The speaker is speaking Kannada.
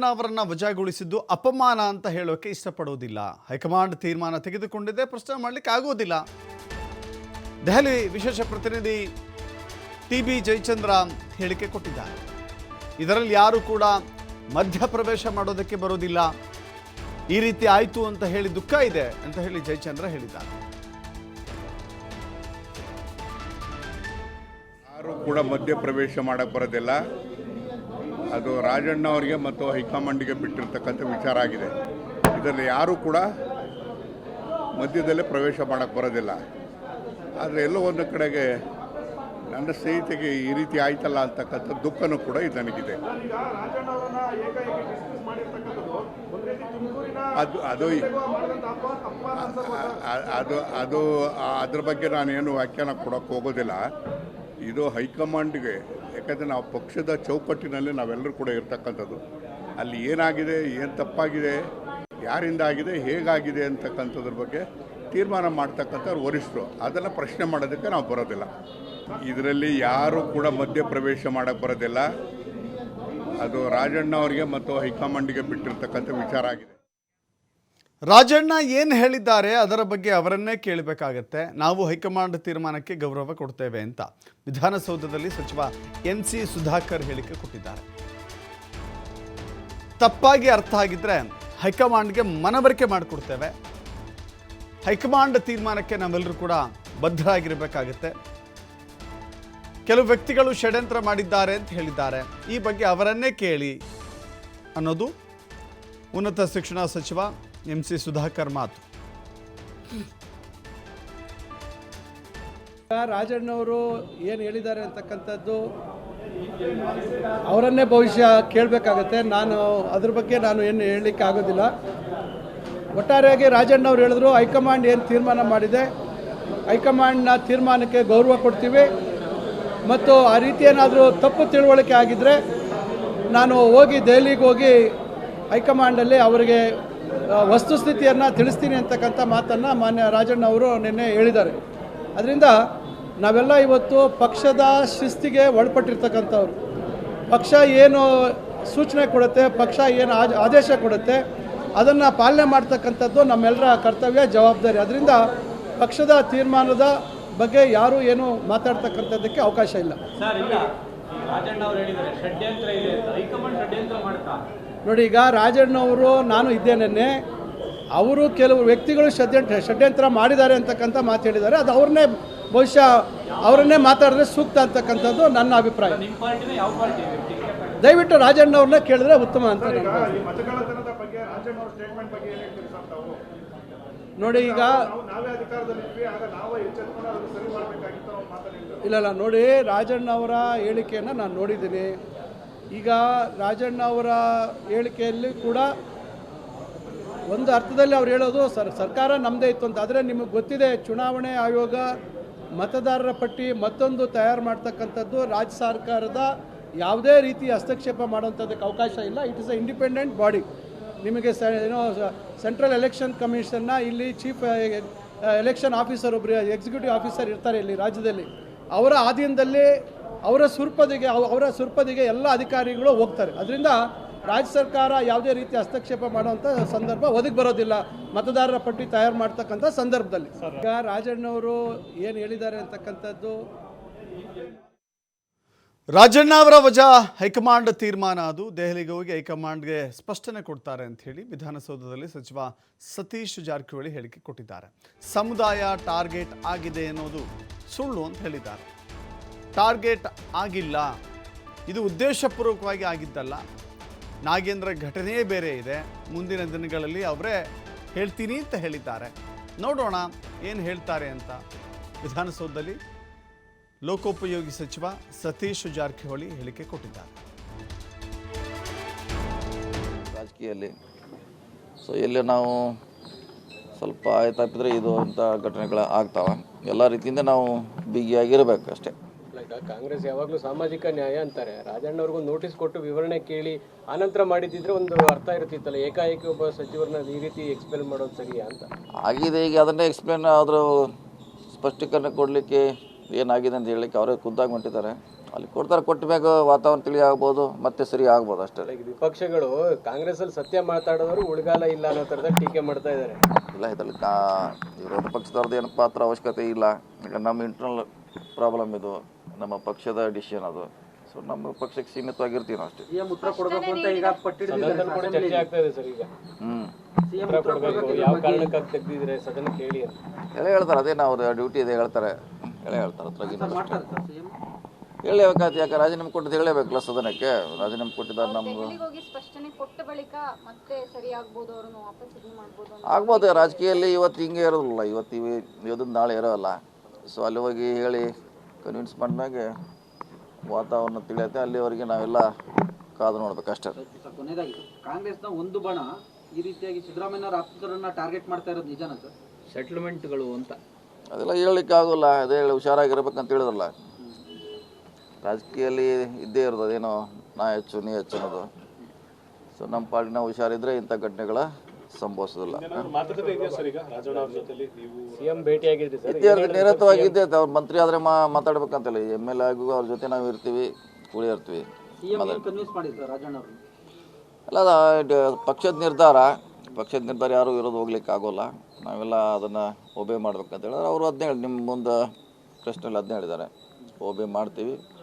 ಅವರನ್ನ ವಜಾಗೊಳಿಸಿದ್ದು ಅಪಮಾನ ಅಂತ ಹೇಳೋಕೆ ಇಷ್ಟಪಡೋದಿಲ್ಲ ಹೈಕಮಾಂಡ್ ತೀರ್ಮಾನ ತೆಗೆದುಕೊಂಡಿದೆ, ಪ್ರಶ್ನೆ ಮಾಡಲಿಕ್ಕೆ ಆಗುವುದಿಲ್ಲ. ದೆಹಲಿ ವಿಶೇಷ ಪ್ರತಿನಿಧಿ ಟಿ ಬಿ ಜಯಚಂದ್ರ ಹೇಳಿಕೆ ಕೊಟ್ಟಿದ್ದಾರೆ. ಇದರಲ್ಲಿ ಯಾರು ಕೂಡ ಮಧ್ಯಪ್ರವೇಶ ಮಾಡೋದಕ್ಕೆ ಬರೋದಿಲ್ಲ ಈ ರೀತಿ ಆಯಿತು ಅಂತ ಹೇಳಿ ದುಃಖ ಇದೆ ಅಂತ ಹೇಳಿ ಜಯಚಂದ್ರ ಹೇಳಿದ್ದಾರೆ. ಯಾರು ಕೂಡ ಮಧ್ಯಪ್ರವೇಶ ಮಾಡಕ್ಕೆ ಬರೋದಿಲ್ಲ. ಅದು ರಾಜಣ್ಣ ಅವರಿಗೆ ಮತ್ತು ಹೈಕಮಾಂಡಿಗೆ ಬಿಟ್ಟಿರ್ತಕ್ಕಂಥ ವಿಚಾರ ಆಗಿದೆ. ಇದರಲ್ಲಿ ಯಾರೂ ಕೂಡ ಮಧ್ಯದಲ್ಲೇ ಪ್ರವೇಶ ಮಾಡೋಕ್ಕೆ ಬರೋದಿಲ್ಲ. ಆದರೆ ಎಲ್ಲೋ ಒಂದು ಕಡೆಗೆ ನನ್ನ ಸ್ನೇಹಿತೆಗೆ ಈ ರೀತಿ ಆಯ್ತಲ್ಲ ಅಂತಕ್ಕಂಥ ದುಃಖನೂ ಕೂಡ ಇದು ನನಗಿದೆ. ಅದು ಅದು ಅದು ಅದು ಅದ್ರ ಬಗ್ಗೆ ನಾನೇನು ವ್ಯಾಖ್ಯಾನ ಕೊಡೋಕ್ಕೆ ಹೋಗೋದಿಲ್ಲ. ಇದು ಹೈಕಮಾಂಡ್ಗೆ ಯಾಕಂದರೆ ನಾವು ಪಕ್ಷದ ಚೌಕಟ್ಟಿನಲ್ಲಿ ನಾವೆಲ್ಲರೂ ಕೂಡ ಇರ್ತಕ್ಕಂಥದ್ದು. ಅಲ್ಲಿ ಏನಾಗಿದೆ, ಏನು ತಪ್ಪಾಗಿದೆ ಯಾರಿಂದ ಆಗಿದೆ ಹೇಗಾಗಿದೆ ಅಂತಕ್ಕಂಥದ್ರ ಬಗ್ಗೆ ತೀರ್ಮಾನ ಮಾಡ್ತಕ್ಕಂಥವ್ರು ವರಿಷ್ಠರು. ಅದನ್ನು ಪ್ರಶ್ನೆ ಮಾಡೋದಕ್ಕೆ ನಾವು ಬರೋದಿಲ್ಲ. ಇದರಲ್ಲಿ ಯಾರೂ ಕೂಡ ಮಧ್ಯಪ್ರವೇಶ ಮಾಡೋಕ್ಕೆ ಬರೋದಿಲ್ಲ. ಅದು ರಾಜಣ್ಣ ಅವರಿಗೆ ಮತ್ತು ಹೈಕಮಾಂಡಿಗೆ ಬಿಟ್ಟಿರ್ತಕ್ಕಂಥ ವಿಚಾರ ಆಗಿದೆ. ರಾಜಣ್ಣ ಏನು ಹೇಳಿದ್ದಾರೆ ಅದರ ಬಗ್ಗೆ ಅವರನ್ನೇ ಕೇಳಬೇಕಾಗತ್ತೆ. ನಾವು ಹೈಕಮಾಂಡ್ ತೀರ್ಮಾನಕ್ಕೆ ಗೌರವ ಕೊಡ್ತೇವೆ ಅಂತ ವಿಧಾನಸೌಧದಲ್ಲಿ ಸಚಿವ ಎನ್ ಸಿ ಸುಧಾಕರ್ ಹೇಳಿಕೆ ಕೊಟ್ಟಿದ್ದಾರೆ. ತಪ್ಪಾಗಿ ಅರ್ಥ ಆಗಿದ್ರೆ ಹೈಕಮಾಂಡ್ಗೆ ಮನವರಿಕೆ ಮಾಡಿಕೊಡ್ತೇವೆ. ಹೈಕಮಾಂಡ್ ತೀರ್ಮಾನಕ್ಕೆ ನಾವೆಲ್ಲರೂ ಕೂಡ ಬದ್ಧರಾಗಿರಬೇಕಾಗತ್ತೆ. ಕೆಲವು ವ್ಯಕ್ತಿಗಳು ಷಡ್ಯಂತ್ರ ಮಾಡಿದ್ದಾರೆ ಅಂತ ಹೇಳಿದ್ದಾರೆ. ಈ ಬಗ್ಗೆ ಅವರನ್ನೇ ಕೇಳಿ ಅನ್ನೋದು ಉನ್ನತ ಶಿಕ್ಷಣ ಸಚಿವ ಎಂ ಸಿ ಸುಧಾಕರ್ ಮಾತು. ರಾಜಣ್ಣವರು ಏನು ಹೇಳಿದ್ದಾರೆ ಅಂತಕ್ಕಂಥದ್ದು ಅವರನ್ನೇ ಭವಿಷ್ಯ ಕೇಳಬೇಕಾಗತ್ತೆ. ನಾನು ಅದ್ರ ಬಗ್ಗೆ ನಾನು ಏನು ಹೇಳಲಿಕ್ಕೆ ಆಗೋದಿಲ್ಲ. ಒಟ್ಟಾರೆಯಾಗಿ ರಾಜಣ್ಣವ್ರು ಹೇಳಿದ್ರು, ಹೈಕಮಾಂಡ್ ಏನು ತೀರ್ಮಾನ ಮಾಡಿದೆ? ಹೈಕಮಾಂಡ್ನ ತೀರ್ಮಾನಕ್ಕೆ ಗೌರವ ಕೊಡ್ತೀವಿ. ಮತ್ತು ಆ ರೀತಿ ಏನಾದರೂ ತಪ್ಪು ತಿಳುವಳಿಕೆ ಆಗಿದ್ದರೆ ನಾನು ಹೋಗಿ ದೆಹಲಿಗೆ ಹೋಗಿ ಹೈಕಮಾಂಡಲ್ಲಿ ಅವರಿಗೆ ವಸ್ತುಸ್ಥಿತಿಯನ್ನು ತಿಳಿಸ್ತೀನಿ ಅಂತಕ್ಕಂಥ ಮಾತನ್ನು ಮಾನ್ಯ ರಾಜಣ್ಣ ಅವರು ನಿನ್ನೆ ಹೇಳಿದ್ದಾರೆ. ಅದರಿಂದ ನಾವೆಲ್ಲ ಇವತ್ತು ಪಕ್ಷದ ಶಿಸ್ತಿಗೆ ಒಳಪಟ್ಟಿರ್ತಕ್ಕಂಥವ್ರು. ಪಕ್ಷ ಏನು ಸೂಚನೆ ಕೊಡುತ್ತೆ, ಪಕ್ಷ ಏನು ಆದೇಶ ಕೊಡುತ್ತೆ, ಅದನ್ನು ಪಾಲನೆ ಮಾಡ್ತಕ್ಕಂಥದ್ದು ನಮ್ಮೆಲ್ಲರ ಕರ್ತವ್ಯ, ಜವಾಬ್ದಾರಿ. ಅದರಿಂದ ಪಕ್ಷದ ತೀರ್ಮಾನದ ಬಗ್ಗೆ ಯಾರು ಏನು ಮಾತಾಡ್ತಕ್ಕಂಥದ್ದಕ್ಕೆ ಅವಕಾಶ ಇಲ್ಲ. ನೋಡಿ ಈಗ ರಾಜಣ್ಣವರು ನಾನು ಇದ್ದೇನೆ ಅವರು ಕೆಲವು ವ್ಯಕ್ತಿಗಳು ಷಡ್ಯಂತ್ರ ಷಡ್ಯಂತ್ರ ಮಾಡಿದ್ದಾರೆ ಅಂತಕ್ಕಂಥ ಮಾತು ಹೇಳಿದ್ದಾರೆ. ಅದು ಅವ್ರನ್ನೇ ಬಹುಶಃ ಅವರನ್ನೇ ಮಾತಾಡಿದ್ರೆ ಸೂಕ್ತ ಅಂತಕ್ಕಂಥದ್ದು ನನ್ನ ಅಭಿಪ್ರಾಯ. ನಿಮ್ಮ ಪಾರ್ಟಿನ ಯಾವ ಪಾರ್ಟಿ ವ್ಯಕ್ತಿ ದಯವಿಟ್ಟು ರಾಜಣ್ಣವ್ರನ್ನ ಕೇಳಿದ್ರೆ ಉತ್ತಮ ಅಂತ ನನ್ನ ಭಾವನೆ. ಮತಗಳ್ಳತನದ ಬಗ್ಗೆ ರಾಜಣ್ಣ ಅವ್ರ ಸ್ಟೇಟ್ಮೆಂಟ್ ಬಗ್ಗೆ ಏನ್ ಹೇಳ್ತೀರಿ ಸರ್ ತಾವು? ನೋಡಿ ಈಗ ಇಲ್ಲ ಇಲ್ಲ ನೋಡಿ ರಾಜಣ್ಣ ಅವರ ಹೇಳಿಕೆಯನ್ನು ನಾನು ನೋಡಿದ್ದೀನಿ. ಈಗ ರಾಜಣ್ಣ ಅವರ ಹೇಳಿಕೆಯಲ್ಲಿ ಕೂಡ ಒಂದು ಅರ್ಥದಲ್ಲಿ ಅವ್ರು ಹೇಳೋದು ಸರ್, ಸರ್ಕಾರ ನಮ್ಮದೇ ಇತ್ತು ಅಂತ. ಆದರೆ ನಿಮಗೆ ಗೊತ್ತಿದೆ, ಚುನಾವಣೆ ಆಯೋಗ ಮತದಾರರ ಪಟ್ಟಿ ಮತ್ತೊಂದು ತಯಾರು ಮಾಡ್ತಕ್ಕಂಥದ್ದು ರಾಜ್ಯ ಸರ್ಕಾರದ ಯಾವುದೇ ರೀತಿ ಹಸ್ತಕ್ಷೇಪ ಮಾಡುವಂಥದ್ದಕ್ಕೆ ಅವಕಾಶ ಇಲ್ಲ. It is a independent body ನಿಮಗೆ ಸ, ಏನೋ ಸೆಂಟ್ರಲ್ ಎಲೆಕ್ಷನ್ ಕಮಿಷನ್ನ ಇಲ್ಲಿ ಚೀಫ್ ಎಲೆಕ್ಷನ್ ಆಫೀಸರ್ ಒಬ್ಬರು ಎಕ್ಸಿಕ್ಯೂಟಿವ್ ಆಫೀಸರ್ ಇರ್ತಾರೆ ಇಲ್ಲಿ ರಾಜ್ಯದಲ್ಲಿ. ಅವರ ಆಧೀನದಲ್ಲಿ ಅವರ ಸುರ್ಪದಿಗೆ ಅವ- ಅವರ ಸುರ್ಪದಿಗೆ ಎಲ್ಲ ಅಧಿಕಾರಿಗಳು ಹೋಗ್ತಾರೆ. ಅದರಿಂದ ರಾಜ್ಯ ಸರ್ಕಾರ ಯಾವುದೇ ರೀತಿ ಹಸ್ತಕ್ಷೇಪ ಮಾಡುವಂಥ ಸಂದರ್ಭ ಒದಗಿ ಬರೋದಿಲ್ಲ. ಮತದಾರರ ಪಟ್ಟಿ ತಯಾರು ಮಾಡ್ತಕ್ಕಂಥ ಸಂದರ್ಭದಲ್ಲಿ. ಈಗ ರಾಜಣ್ಣವರು ಏನು ಹೇಳಿದ್ದಾರೆ ಅಂತಕ್ಕಂಥದ್ದು? ರಾಜಣ್ಣ ಅವರ ವಜಾ ಹೈಕಮಾಂಡ್ ತೀರ್ಮಾನ ಅದು. ದೆಹಲಿಗೆ ಹೋಗಿ ಹೈಕಮಾಂಡ್ಗೆ ಸ್ಪಷ್ಟನೆ ಕೊಡ್ತಾರೆ ಅಂತ ಹೇಳಿ ವಿಧಾನಸೌಧದಲ್ಲಿ ಸಚಿವ ಸತೀಶ್ ಜಾರಕಿಹೊಳಿ ಹೇಳಿಕೆ ಕೊಟ್ಟಿದ್ದಾರೆ. ಸಮುದಾಯ ಟಾರ್ಗೆಟ್ ಆಗಿದೆ ಅನ್ನೋದು ಸುಳ್ಳು ಅಂತ ಹೇಳಿದ್ದಾರೆ. ಟಾರ್ಗೆಟ್ ಆಗಿಲ್ಲ. ಇದು ಉದ್ದೇಶಪೂರ್ವಕವಾಗಿ ಆಗಿದ್ದಲ್ಲ. ನಾಗೇಂದ್ರ ಘಟನೆಯೇ ಬೇರೆ ಇದೆ. ಮುಂದಿನ ದಿನಗಳಲ್ಲಿ ಅವರೇ ಹೇಳ್ತೀನಿ ಅಂತ ಹೇಳಿದ್ದಾರೆ. ನೋಡೋಣ ಏನು ಹೇಳ್ತಾರೆ ಅಂತ ವಿಧಾನಸೌಧದಲ್ಲಿ. ಲೋಕೋಪಯೋಗಿ ಸಚಿವ ಸತೀಶ್ ಜಾರಕಿಹೊಳಿ ಹೇಳಿಕೆ ಕೊಟ್ಟಿದ್ದಾರೆ. ರಾಜಕೀಯಲ್ಲಿ. ಸೊ ಎಲ್ಲಿ ನಾವು ಸ್ವಲ್ಪ ಆಯ್ತಪ್ಪಿದ್ರೆ ಇದು ಅಂತ ಘಟನೆಗಳು ಆಗ್ತಾವ. ಎಲ್ಲ ರೀತಿಯಿಂದ ನಾವು ಬಿಗಿಯಾಗಿರ್ಬೇಕು ಅಷ್ಟೇ. ಕಾಂಗ್ರೆಸ್ ಯಾವಾಗಲೂ ಸಾಮಾಜಿಕ ನ್ಯಾಯ ಅಂತಾರೆ. ರಾಜಣ್ಣವ್ರಿಗೂ ನೋಟಿಸ್ ಕೊಟ್ಟು ವಿವರಣೆ ಕೇಳಿ ಆನಂತರ ಮಾಡಿದ್ದಿದ್ರೆ ಒಂದು ಅರ್ಥ ಇರ್ತಿತ್ತಲ್ಲ ಏಕಾಏಕಿ ಒಬ್ಬ ಸಚಿವರನ್ನ ಈ ರೀತಿ ಎಕ್ಸ್ಪ್ಲೇನ್ ಮಾಡೋದು ಸರಿಯಾ ಅಂತ? ಆಗಿದೆ ಈಗ ಅದನ್ನೇ ಎಕ್ಸ್ಪ್ಲೇನ್ ಆದರೂ ಸ್ಪಷ್ಟೀಕರಣ ಕೊಡಲಿಕ್ಕೆ ಏನಾಗಿದೆ ಅಂತ ಹೇಳಲಿಕ್ಕೆ ಅವರೇ ಖುದ್ದಾಗಿ ಹೊಂಟಿದ್ದಾರೆ. ಅಲ್ಲಿ ಕೊಡ್ತಾರೆ ಕೊಟ್ಟ ಮ್ಯಾಗ ವಾತಾವರಣ ತಿಳಿ ಆಗ್ಬೋದು ಮತ್ತೆ ಸರಿ ಆಗ್ಬೋದು ಅಷ್ಟೇ. ವಿಪಕ್ಷಗಳು ಕಾಂಗ್ರೆಸ್ ಅಲ್ಲಿ ಸತ್ಯ ಮಾತಾಡೋರು ಉಳಿಗಾಲ ಇಲ್ಲ ಅನ್ನೋ ತರದ ಟೀಕೆ ಮಾಡ್ತಾ ಇದ್ದಾರೆ. ಇಲ್ಲ ಇದ್ರಲ್ಲಿ ಕಾ ವಿರೋಧ ಪಕ್ಷದವ್ರದ್ದು ಏನು ಪಾತ್ರ ಅವಶ್ಯಕತೆ ಇಲ್ಲ. ಈಗ ನಮ್ಮ ಇಂಟರ್ನಲ್ ಪ್ರಾಬ್ಲಮ್ ಇದು ನಮ್ಮ ಪಕ್ಷದ ಡಿಸಿಷನ್ ಅದು. ಸೊ ನಮ್ಮ ಪಕ್ಷಕ್ಕೆ ಸೀಮಿತವಾಗಿರ್ತೀವಿ ನಾವು ಅಷ್ಟೇ. ಸಿಎಂ ಉತ್ತರ ಕೊಡಬೇಕು ಅಂತ ಈಗ ಚರ್ಚೆ ಆಗ್ತಾ ಇದೆ ಸರ್ ಈಗ. ಹ್ಞೂ ಸಿಎಂ ಉತ್ತರ ಕೊಡಬೇಕು. ಯಾವ ಕಾರಣಕ್ಕಾಗಿ ತೆಗ್ದಿದ್ರೆ ಎಲ್ಲ ಹೇಳ್ತಾರೆ ಅದೇ ನಾವು ಡ್ಯೂಟಿ ಇದೆ ಹೇಳ್ತಾರೆ. ಎಲ್ಲ ಹೇಳ್ತಾರೆ ಹೇಳಬೇಕಾಯ್ತು ಯಾಕೆ ರಾಜೀನಾಮೆ ಕೊಟ್ಟಿದ್ದು ಹೇಳಬೇಕಲ್ಲ ಸದನಕ್ಕೆ? ರಾಜೀನಾಮೆ ಕೊಟ್ಟಿದ್ದಾರೆ ನಮ್ಮದು ಹೋಗಿ ಸ್ಪಷ್ಟನೆ ಕೊಟ್ಟ ಬಳಿಕ ಮತ್ತೆ ಸರಿ ಆಗ್ಬೋದು ರಾಜಕೀಯದಲ್ಲಿ ಇವತ್ತು ಹಿಂಗೆ ಇರೋದಿಲ್ಲ. ಇವತ್ತು ಇವು ಇವತ್ತು ನಾಳೆ ಇರೋಲ್ಲ. ಸೊ ಅಲ್ಲಿ ಹೋಗಿ ಹೇಳಿ ಕನ್ವಿನ್ಸ್ ಮಾಡಿದಾಗೆ ವಾತಾವರಣ ತಿಳಿಯುತ್ತೆ. ಅಲ್ಲಿವರೆಗೆ ನಾವೆಲ್ಲ ಕಾದು ನೋಡ್ಬೇಕಷ್ಟೇ ಅಷ್ಟೇ. ಕಾಂಗ್ರೆಸ್ನ ಒಂದು ಬಣ ಈ ರೀತಿಯಾಗಿ ಸಿದ್ದರಾಮಯ್ಯ ಆಪ್ತರನ್ನ ಟಾರ್ಗೆಟ್ ಮಾಡ್ತಾ ಇರೋದು ನಿಜನ ಸರ್? ಸೆಟ್ಲ್ಮೆಂಟ್ಗಳು ಅಂತ. ಅದೆಲ್ಲ ಹೇಳಲಿಕ್ಕೆ ಆಗೋಲ್ಲ ಅದೇ ಹೇಳಿ ಹುಷಾರಾಗಿರ್ಬೇಕಂತ ಹೇಳಿದ್ರಲ್ಲ. ರಾಜಕೀಯಲ್ಲಿ ಇದ್ದೇ ಇರೋದು ಅದೇನೋ ನಾ ಹೆಚ್ಚು ನೀ ಹೆಚ್ಚು ಅನ್ನೋದು. ಸೊ ನಮ್ಮ ಪಾರ್ಟಿನ ನಾವು ಹುಷಾರಿದ್ರೆ ಇಂಥ ಘಟನೆಗಳ ಸಂಭವಿಸೋದಿಲ್ಲ. CM ಭೇಟಿಯಾಗಿದ್ರಿ sir. ಇತ್ಯಾರ್ಥ ನಿರತವಾಗಿದ್ದೆ ಅವ್ರ ಮಂತ್ರಿ ಆದರೆ ಮಾ ಮಾತಾಡ್ಬೇಕಂತಲ್ಲ ಎಂ ಎಲ್ ಎ ಆಗಿಗೂ ಅವ್ರ ಜೊತೆ ನಾವು ಇರ್ತೀವಿ ಕೂಡಿ ಇರ್ತೀವಿ. ಸಿಎಂ ಏನು ಕನ್ವಿನ್ಸ್ ಮಾಡಿದ್ರು ರಾಜಣ್ಣ ಅವರು? ಅಲ್ಲ ಪಕ್ಷದ ನಿರ್ಧಾರ ಪಕ್ಷದ ನಿರ್ಧಾರ ಯಾರು ಇರೋದು ಹೋಗ್ಲಿಕ್ಕೆ ಆಗೋಲ್ಲ. ನಾವೆಲ್ಲ ಅದನ್ನು ಒಬೆ ಮಾಡ್ಬೇಕಂತ ಹೇಳಿದ್ರೆ ಅವರು ಅದನ್ನೇ ಹೇಳಿ ನಿಮ್ಮ ಮುಂದೆ ಪ್ರಶ್ನೆಯಲ್ಲಿ ಅದನ್ನೇ ಹೇಳಿದ್ದಾರೆ ಒಬೆ ಮಾಡ್ತೀವಿ.